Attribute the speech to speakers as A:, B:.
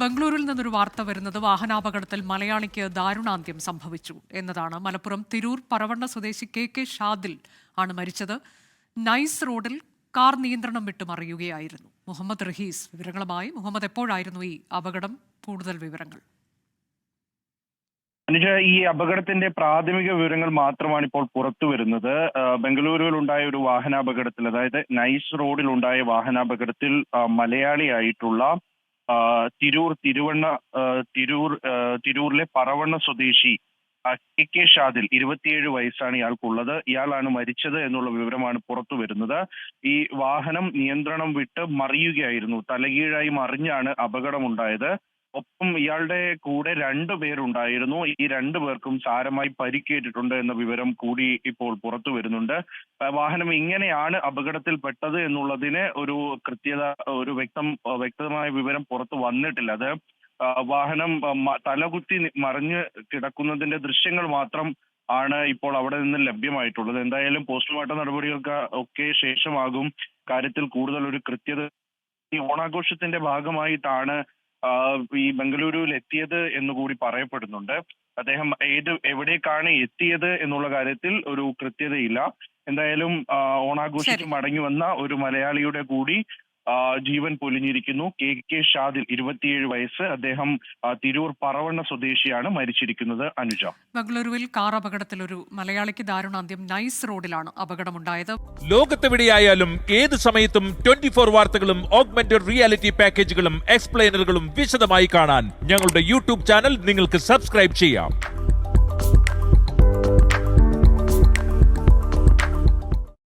A: ബംഗളൂരുവിൽ നിന്നൊരു വാർത്ത വരുന്നത് വാഹനാപകടത്തിൽ മലയാളിക്ക് ദാരുണാന്ത്യം സംഭവിച്ചു എന്നതാണ്. മലപ്പുറം തിരൂർ പറവണ്ണ സ്വദേശി കെ കെ ഷാദിൽ ആണ് മരിച്ചത്. നൈസ് റോഡിൽ കാർ നിയന്ത്രണം വിട്ടു മറിയുകയായിരുന്നു മുഹമ്മദ് റഹീസ് വിവരങ്ങളുമായി. മുഹമ്മദ് എപ്പോഴായിരുന്നു ഈ അപകടം? കൂടുതൽ വിവരങ്ങൾ.
B: അനുജ ഈ അപകടത്തിന്റെ പ്രാഥമിക വിവരങ്ങൾ മാത്രമാണ് ഇപ്പോൾ പുറത്തു വരുന്നത്. ബംഗളൂരുവിൽ ഉണ്ടായ ഒരു വാഹനാപകടത്തിൽ അതായത് നൈസ് റോഡിൽ ഉണ്ടായ വാഹനാപകടത്തിൽ മലയാളിയായിട്ടുള്ള തിരൂർ തിരുവണ്ണ തിരൂർ തിരൂരിലെ പറവണ്ണ സ്വദേശി കെ കെ ഷാദിൽ ഇരുപത്തിയേഴ് വയസ്സാണ് ഇയാൾക്കുള്ളത്. ഇയാളാണ് മരിച്ചത് എന്നുള്ള വിവരമാണ് പുറത്തു വരുന്നത്. ഈ വാഹനം നിയന്ത്രണം വിട്ട് മറിയുകയായിരുന്നു. തലകീഴായി മറിഞ്ഞാണ് അപകടമുണ്ടായത്. ഒപ്പം ഇയാളുടെ കൂടെ രണ്ടു പേരുണ്ടായിരുന്നു. ഈ രണ്ടു പേർക്കും സാരമായി പരിക്കേറ്റിട്ടുണ്ട് എന്ന വിവരം കൂടി ഇപ്പോൾ പുറത്തു വരുന്നുണ്ട്. വാഹനം ഇങ്ങനെയാണ് അപകടത്തിൽപ്പെട്ടത് എന്നുള്ളതിന് ഒരു കൃത്യത ഒരു വ്യക്തം വ്യക്തമായ വിവരം പുറത്തു വന്നിട്ടില്ല. അത് വാഹനം തലകുത്തി മറിഞ്ഞ് കിടക്കുന്നതിന്റെ ദൃശ്യങ്ങൾ മാത്രം ആണ് ഇപ്പോൾ അവിടെ നിന്ന് ലഭ്യമായിട്ടുള്ളത്. എന്തായാലും പോസ്റ്റ്മോർട്ടം നടപടികൾക്ക് ഒക്കെ ശേഷമാകും. കാര്യത്തിൽ കൂടുതൽ ഒരു കൃത്യത ഈ ഓണാഘോഷത്തിന്റെ ഭാഗമായിട്ടാണ് ഈ ബംഗളൂരുവിൽ എത്തിയത് എന്ന് കൂടി പറയപ്പെടുന്നുണ്ട്. അദ്ദേഹം ഏത് എവിടേക്കാണ് എത്തിയത് എന്നുള്ള കാര്യത്തിൽ ഒരു കൃത്യതയില്ല. എന്തായാലും ഓണാഘോഷിച്ച് മടങ്ങി വന്ന ഒരു മലയാളിയുടെ കൂടി ജീവൻ പൊലിഞ്ഞിരിക്കുന്നു. കെ കെ ഷാദിൽ ഇരുപത്തിയേഴ് വയസ്സ്. അദ്ദേഹം തിരൂർ പറവണ്ണ സ്വദേശിയാണ് മരിച്ചിരിക്കുന്നത് അനുജ.
A: ബംഗളൂരുവിൽ കാർ അപകടത്തിൽ ഒരു മലയാളിക്ക് ദാരുണാന്ത്യം. നൈസ് റോഡിലാണ് അപകടമുണ്ടായത്.
C: ലോകത്തെവിടെയായാലും ഏത് സമയത്തും ട്വന്റി ഫോർ വാർത്തകളും ഓഗ്മെന്റഡ് റിയാലിറ്റി പാക്കേജുകളും എക്സ്പ്ലെയിനറുകളും വിശദമായി കാണാൻ ഞങ്ങളുടെ യൂട്യൂബ് ചാനൽ നിങ്ങൾക്ക് സബ്സ്ക്രൈബ് ചെയ്യാം.